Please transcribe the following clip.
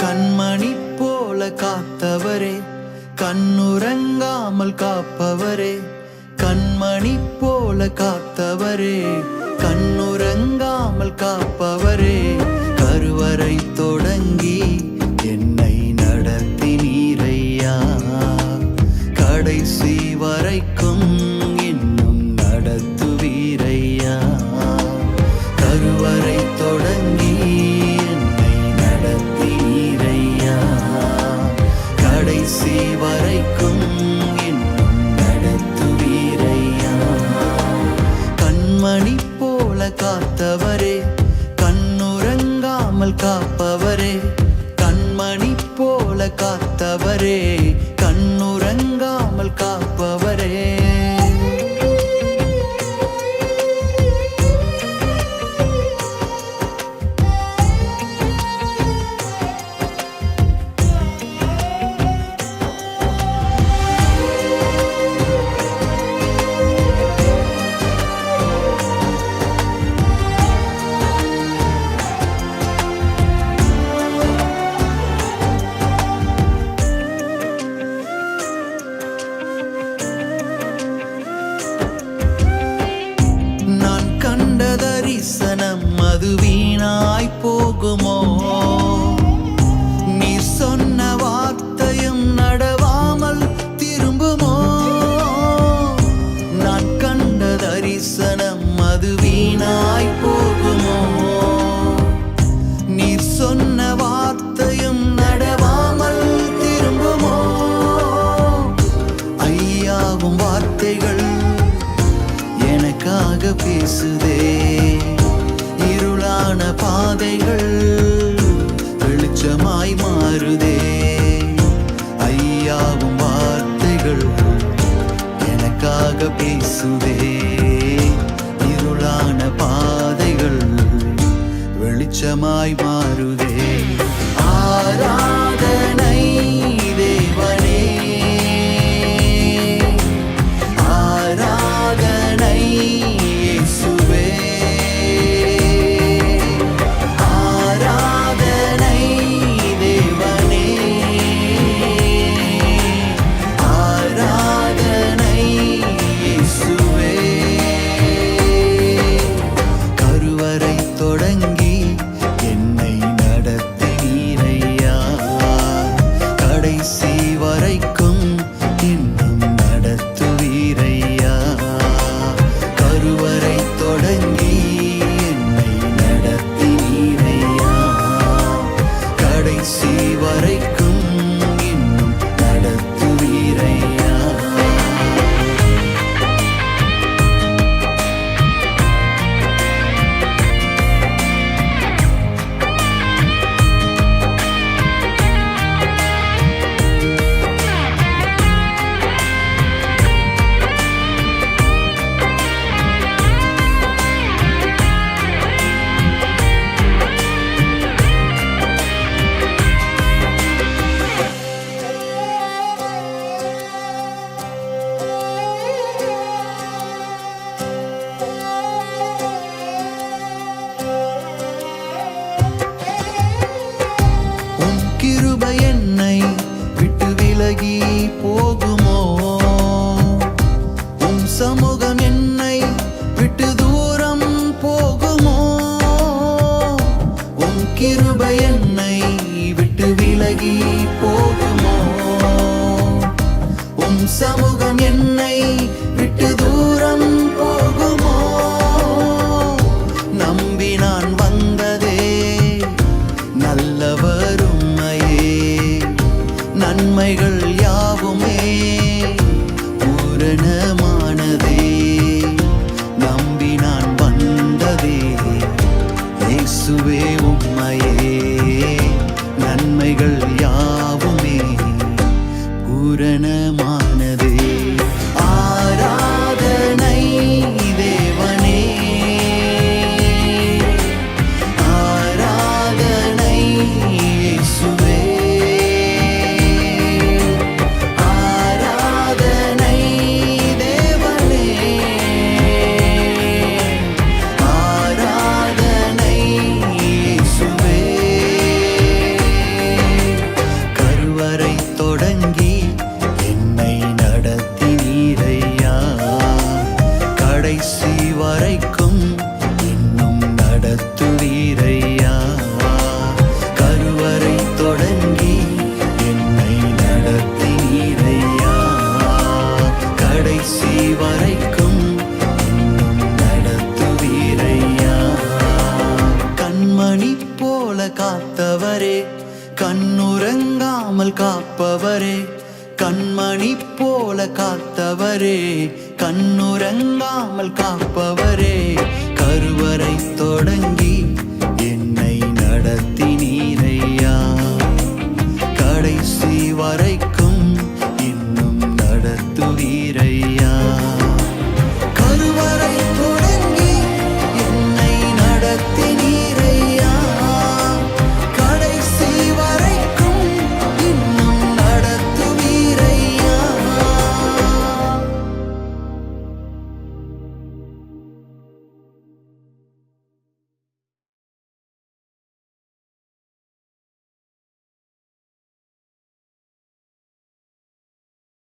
கண்மணி போல காத்தவரே கண்ணுறங்காமல் காப்பவரே கண்மணி போல காத்தவரே கண்ணுறங்காமல் காப்ப gone. பாதைகள் வெளிச்சமாய் மாறுதே. ஐயாவும் வார்த்தைகள் எனக்காக பேசுதே. இருளான பாதைகள் வெளிச்சமாய் மாறுதே. e por. கண்மணி போல காத்தவரே கண்ணுறங்காமல் காப்பவரே கண்மணி போல காத்தவரே கண்ணுறங்காமல் காப்பவரே கருவறை